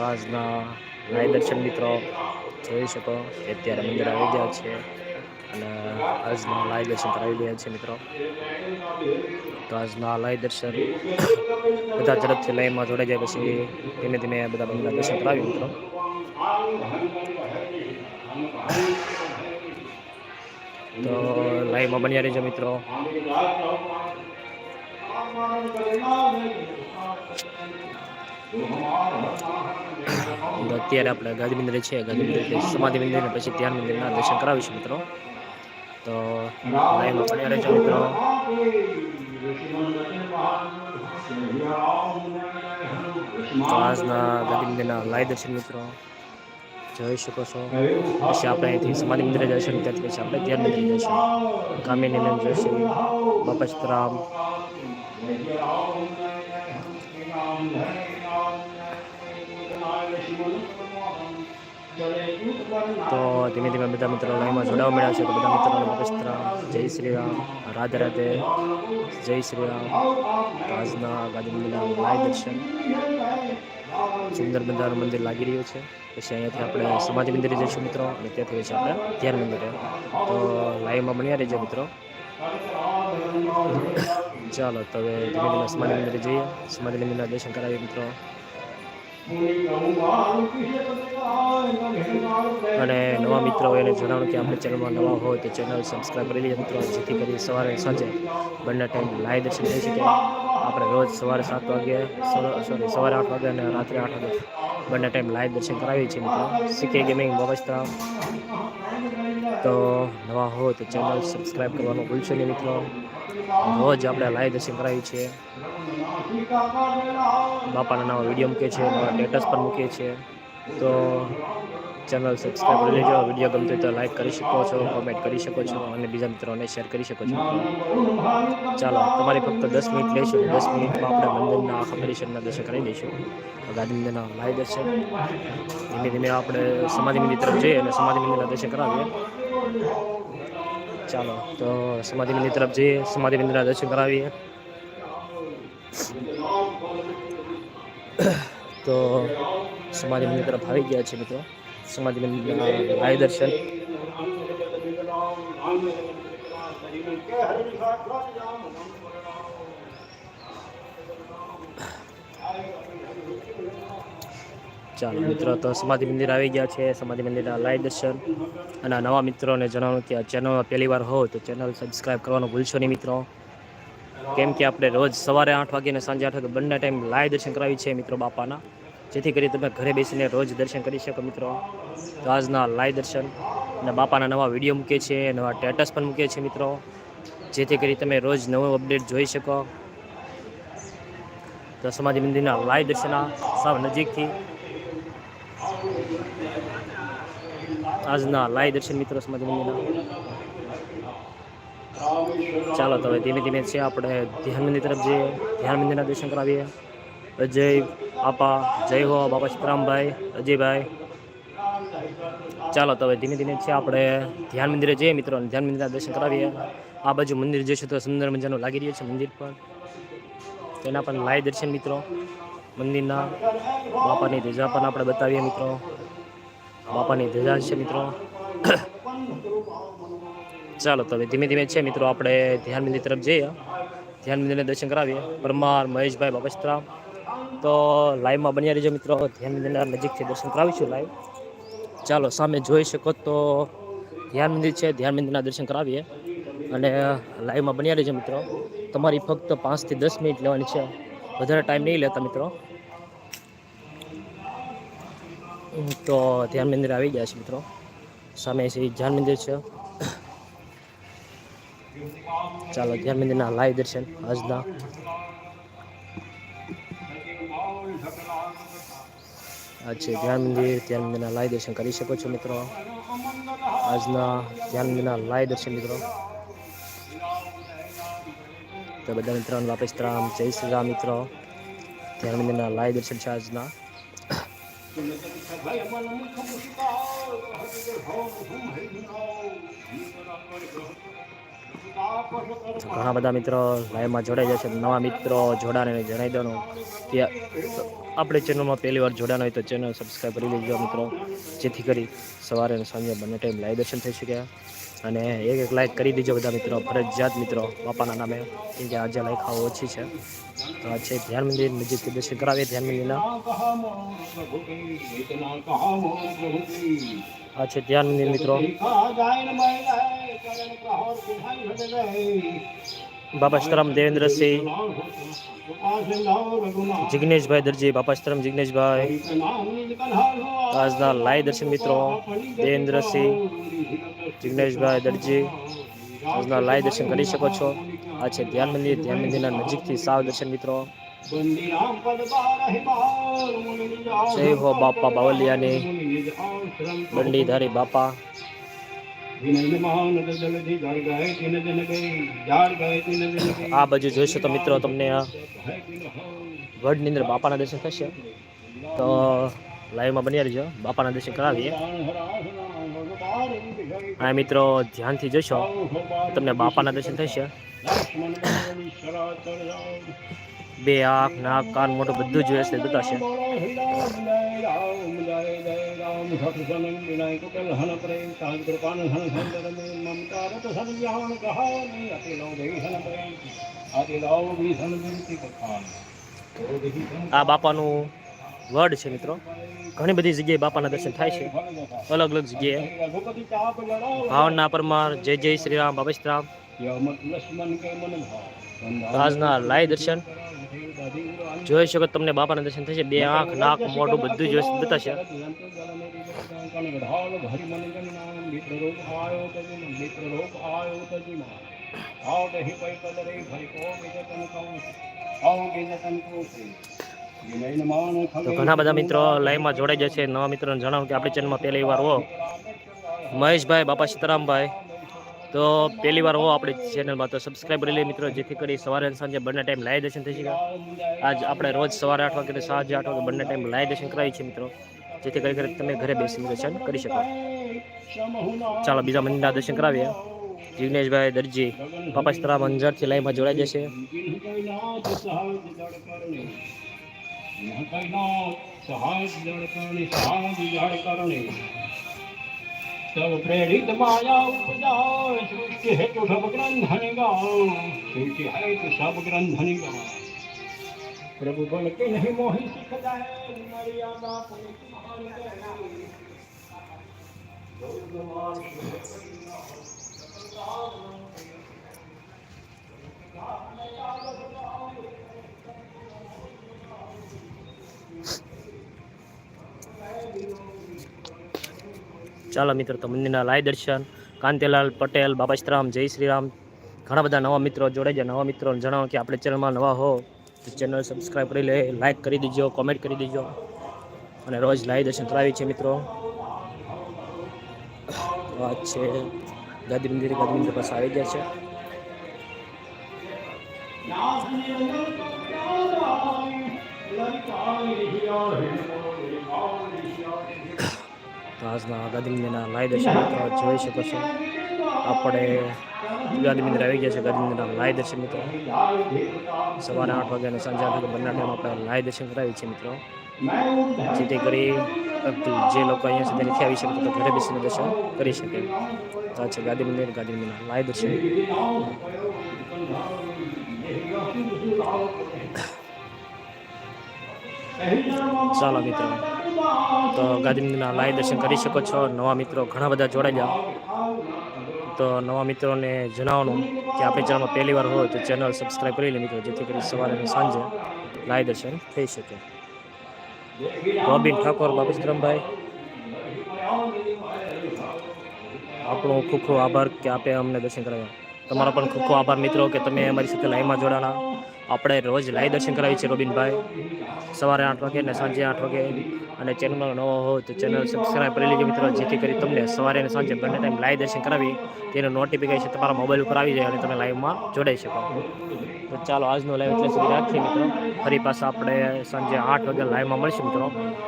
તો આજના લાઈવ મિત્રો જોઈ શકો અત્યારે મંદિર આવી ગયા છે અને આજના લાઈવ દર્શન કરાવી રહ્યા છે મિત્રો. તો આજના લાઈવ દર્શન બધા ઝડપથી લાઈનમાં જોડાઈ જાય પછી ધીમે ધીમે બધા મંદિરના દર્શન કરાવી મિત્રો. તો લાઈવમાં બન્યા રહેજો મિત્રો. અત્યારે આપણે ગાંધી મંદિર છે ગાંધી મંદિર સમાધિ મંદિર ને પછી ધ્યાન મંદિરના દર્શન કરાવીશું મિત્રો. તો લાઈવમાં બન્યા રહેજો મિત્રો. આજના ગાંધી મંદિરના લાઈવ દર્શન મિત્રો, જોઈ શકો છો. પછી આપણે અહીંથી સમાધિ મંદિરે જઈશું ત્યાંથી પછી આપણે ધ્યાન મંદિરે જઈશું. કામિની જોઈશું જોશી તો ધીમે ધીમે બધા મિત્રો લાઈનમાં જોડાવા મળ્યા છે. તો બધા મિત્રોને બાપા જય શ્રી રામ. રાધે રાધે. જય શ્રી રામ. આજના ગાંધી મંદિરના લાઈવ દર્શન. સુંદર બંધારણ મંદિર લાગી રહ્યું છે. પછી અહીંયાથી આપણે સમાધિ મંદિરે જઈશું મિત્રો. અને ત્યાંથી છે આપણે ધ્યાન મંદિરે. તો લાઈવમાં બન્યા રહેજો મિત્રો. ચાલો, તો હવે ધીમે ધીમે સમાધિ મંદિરે જઈએ. સમાધિ મંદિરના દર્શન કરાવીએ મિત્રો. અને નવા મિત્રો એને જણાવું કે આપણે ચેનલમાં નવા હોય તો ચેનલ સબસ્ક્રાઈબ કરી લઈએ મિત્રો. જેથી કરી સવારે સાંજે બંને ટાઈમ લાઈવ દર્શન થઈ શકે. આપણે રોજ સવારે સાત વાગે સોરી સવારે આઠ વાગે અને રાત્રે આઠ વાગે બંને ટાઈમ લાઈવ દર્શન કરાવીએ છીએ મિત્રો. સીકે ગેમિંગ મોબાઈલ તો નવા હો તો ચેનલ સબસ્ક્રાઈબ કરવાનું ભૂલશો નહીં મિત્રો. રોજ આપણે લાઈવ દર્શન કરાવીએ છીએ. બાપાના નવા વીડિયો મૂકીએ છીએ નવા સ્ટેટસ પણ મૂકીએ છીએ તો ચેનલ સબસ્ક્રાઈબ કરી લેજો. વીડિયો ગમતો તો લાઈક કરી શકો છો કોમેન્ટ કરી શકો છો અને બીજા મિત્રોને શેર કરી શકો છો. ચાલો, તમારી ફક્ત દસ મિનિટ લઈશું દસ મિનિટમાં આપણે મંદિરના આખા પરિસરના દર્શન કરી દઈશું. ગાંધી મંદિરના લાઈવ દર્શન. ધીમે ધીમે આપણે સમાધિ મંદિર તરફ જઈએ અને સમાધિ મંદિરના દર્શન કરાવીએ. ચાલો, તો સમાધિ મંદિર તરફ જઈએ સમાધિ મંદિરના દર્શન કરાવીએ. તો સમાધિ મંદિર તરફ આવી ગયા છે મિત્રો. સમાધિ લાઈવ દર્શન. ચાલો, મિત્રો, તો સમાધિ મંદિર આવી ગયા છે. સમાધિ મંદિરના લાઈવ દર્શન. અને નવા મિત્રોને જણાવું કે આ ચેનલમાં પહેલી વાર હો તો ચેનલ સબસ્ક્રાઈબ કરવાનું ભૂલશો નહીં, મિત્રો. કેમ કે આપણે રોજ સવારે આઠ વાગે અને સાંજે આઠ વાગે બંને ટાઈમ લાઈવ દર્શન કરાવી છે મિત્રો બાપાના. જેથી કરી તમે ઘરે બેસીને રોજ દર્શન કરી શકો, મિત્રો. તો આજના લાઈવ દર્શન અને બાપાના નવા વીડિયો મૂકે છે, નવા સ્ટેટસ પણ મૂકે છે, મિત્રો. જેથી કરી તમે રોજ નવું અપડેટ જોઈ શકો. તો સમાધિ મંદિરના લાઈવ દર્શન સાવ નજીકથી આજના લાઈવ દર્શન મિત્રો મંદિરના. ચાલો તો હવે ધીમે ધીમે છે આપણે ધ્યાન મંદિર તરફ જઈએ. ધ્યાન મંદિરના દર્શન કરાવીએ. અજય આપા જય હો બાપા સીતરામભાઈ અજયભાઈ. ચાલો તો હવે ધીમે ધીમે છે આપણે ધ્યાન મંદિરે જઈએ મિત્રો ધ્યાન મંદિરના દર્શન કરાવીએ. આ બાજુ મંદિર જશે તો સુંદર મજાનું લાગી રહ્યું છે મંદિર પર. તેના પર લાઈવ દર્શન મિત્રો. મંદિરના બાપાની ધજા પણ આપણે બતાવીએ મિત્રો. બાપાની ધજા છે મિત્રો. ચાલો, તો ધીમે ધીમે છે મિત્રો, આપણે ધ્યાન મંદિર તરફ જઈએ. ધ્યાન મંદિરના દર્શન કરાવીએ. પરમાર, મહેશભાઈ બાપસ્ત્રા તો લાઈવમાં બન્યા રહીજો મિત્રો. ધ્યાન મંદિરના નજીકથી દર્શન કરાવીશું લાઈવ ચાલો, સામે જોઈ શકો તો ધ્યાન મંદિર છે. ધ્યાન મંદિરના દર્શન કરાવીએ. અને લાઈવમાં બન્યા રહીજો મિત્રો. તમારી ફક્ત પાંચથી દસ મિનિટ લેવાની છે. વધારે ટાઈમ નહીં લેતા મિત્રો. તો ધ્યાન મંદિર આવી ગયા છે મિત્રો. સામે છે ધ્યાન મંદિર છે. ચાલો ધ્યાન મંદિરના લાઈવ દર્શન આજના. આ છે ધ્યાન મંદિર, ધ્યાન મંદિરના લાઈવ દર્શન કરી શકો છો મિત્રો. આજના ધ્યાન મંદિરના લાઈવ દર્શન મિત્રો. તો બધા મિત્રોને વાપસ રામ જય શ્રી રામ મિત્રો. ધ્યાન મંદિરના લાઈવ દર્શન છે આજના. તો ઘણા બધા મિત્રો લાઈવમાં જોડાઈ જશે નવા મિત્રો જોડાને જણાવી દો આપણે ચેનલમાં પહેલી વાર જોડાણ હોય તો ચેનલ સબસ્ક્રાઈબ કરી લેજો મિત્રો. જેથી કરી સવારે અને સાંજે બંને ટાઈમ લાઈવ દર્શન થઈ શકે. અને એક એક લાઈક કરી દીજો બધા મિત્રો. ફરજિયાત મિત્રો. બાપાના નામે. કેમ કે આજે લાઈક ઓછી છે. તો આ છે ધ્યાન મંદિર. નજીક દર્શન કરાવીએ ધ્યાન મંદિરના. આ છે ધ્યાન મંદિર મિત્રો. બાબા શ્રમ દેવેન્દ્રસિંહ જિગ્નેશભાઈ દરજી, બાપા શ્રમ જિગ્નેશભાઈ. આજના લાઈવ દર્શન મિત્રો દેવેન્દ્રસિંહ જિગ્નેશભાઈ દરજી, આજના લાઈવ દર્શન કરી શકો છો. આ છે ધ્યાન મંદિર, ધ્યાન મંદિરના નજીકથી સાવ દર્શન મિત્રો. જય હો બાપા બાવલિયાની બંડીધારી બાપા. આ બાજુ જોઈશો તો મિત્રો તમને વડની અંદર બાપાના દર્શન થશે. તો લાઈવમાં બની રહેજો. બાપાના દર્શન કરાવીએ. આ મિત્રો, ધ્યાનથી જોશો. તમને બાપાના દર્શન થશે. બે આંખ, નાક, કાન મોટું બધું જ વ્યવસ્થિત બતાવશે. આ બાપાનું વડ છે મિત્રો. ઘણી બધી જગ્યાએ બાપાના દર્શન થાય છે. અલગ અલગ જગ્યાએ. ભાવના પરમાર, જય જય શ્રી રામ બાબા શ્રી રામ. આજના લાય દર્શન. જોઈ શકો તમને બાપાના દર્શન થશે. બે આંખ, નાક, મોઢું બધું જ વ્યવસ્થિત બતાવશે તો ઘણા બધા મિત્રો લાઈવમાં જોડાઈ જશે. નવા મિત્રોને જણાવું કે આપણી ચેનલમાં પહેલી વાર હો. મહેશભાઈ બાપા સીતારામભાઈ. તો પહેલી વાર હો આપણી ચેનલમાં તો સબસ્ક્રાઈબ કરી લે મિત્રો જેથી કરી સવારે અને સાંજે બંને ટાઈમ લાઈવ દર્શન થઈ શકે. આજ આપણે રોજ સવારે આઠ વાગે સાંજે આઠ વાગે બંને ટાઈમ લાઈવ દર્શન કરાવી છે મિત્રો. જેથી કરી તમે ઘરે બેસીને દર્શન કરી શકો. ચાલો બીજા મંદિરના દર્શન કરાવીએ. જીગ્નેશભાઈ દરજી પપસ્તરા મંજરથી લાઈનમાં જોડાઈ જશે. સૌ માયા ઉપજા સૃષ્ટિ હેતુ સબ ગ્રંથનિગા સૃષ્ટિ હેતુ સબ ગ્રંથનિગા प्रभु बल के नहीं मोहि सिख जाए मर्यादा पुनित महान करे। ચાલો મિત્રો તો મંદિરના લાઈ દર્શન કાંતિલાલ પટેલ બાબા શ્રીરામ જય શ્રીરામ ઘણા બધા નવા મિત્રો જોડાઈ જાય નવા મિત્રોને જણાવો કે આપણે ચેનલમાં નવા હો તો ચેનલ સબસ્ક્રાઈબ કરી લે લાઇક કરી દીજો કોમેન્ટ કરી દીજો. અને રોજ લાઈવ દર્શન કરાવી છે મિત્રો. તો આ છે ગાદી મંદિર ગાદી મંદિર પાસે આવી ગયા છે. આજના ગાદી મંદિરના લાઈવ દર્શન મિત્રો જોઈ શકો છો. આપણે ગાદી મંદિર આવી ગયા છે. ગાદી મંદિરના લાય દર્શન મિત્રો. સવારે આઠ વાગે અને સાંજે આઠ વાગે બંને ટાઈમ આપણે લાય દર્શન કરાવી છે મિત્રો. જેથી કરી જે લોકો અહીંયા સુધી નથી આવી શકે તો ઘરે બેસીને દર્શન કરી શકે. તો છે ગાદી મંદિર ગાદી મંદિરના લાય દર્શન. ચાલો મિત્રો. તો ગાદી મંદિરના લાય દર્શન કરી શકો છો. નવા મિત્રો ઘણા બધા જોડાઈ જાઓ તો નવા મિત્રોને જણાવવાનું કે આપણી ચેનલમાં પહેલી વાર હોય તો ચેનલ સબસ્ક્રાઈબ કરી લે મિત્રો, જેથી કરી સવારે અને સાંજે લાઈવ દર્શન થઈ શકે. રોબિન ઠાકોર બાબુશ્રમભાઈ આપણો ખૂબ ખૂબ આભાર કે આપે અમને દર્શન કરાવ્યા. તમારો પણ ખૂબ ખૂબ આભાર મિત્રો, કે તમે અમારી સાથે લાઈવમાં જોડાણા. આપણે રોજ લાઈવ દર્શન કરાવીએ છીએ રોબિનભાઈ સવારે આઠ વાગે અને સાંજે આઠ વાગે. અને ચેનલમાં નવો હોય તો ચેનલ સબસ્ક્રાઈબ કરી લેજો મિત્રો. જેથી કરી તમને સવારે અને સાંજે બંને ટાઈમ લાઈવ દર્શન કરાવી તેનું નોટિફિકેશન તમારા મોબાઈલ ઉપર આવી જાય અને તમે લાઈવમાં જોડાઈ શકો. તો ચાલો આજનો લાઈવ એટલે સુધી રાખીએ મિત્રો. ફરી પાછા આપણે સાંજે આઠ વાગે લાઈવમાં મળીશું મિત્રો.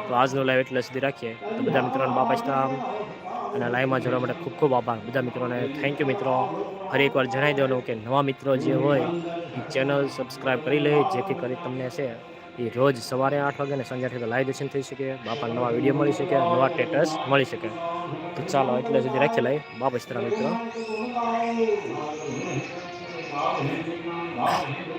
તો આજનો લાઈવ એટલે સુધી રાખીએ. તો બધા મિત્રોને બાપા અને લાઈવમાં જોડવા માટે ખૂબ ખૂબ આભાર. બધા મિત્રોને થેન્ક યુ મિત્રો. ફરી એકવાર જણાવી દેવાનું કે નવા મિત્રો જે હોય, એ ચેનલ સબસ્ક્રાઈબ કરી લે, જેથી કરી તમને છે, એ રોજ સવારે આઠ વાગે અને સંજે આઠ વાગે લાઈવ દર્શન થઈ શકે, બાપા નવા વીડિયો મળી શકે, નવા સ્ટેટસ મળી શકે. તો ચાલો એટલે સુધી રાખી લઈએ બાપા મિત્રો Thank you.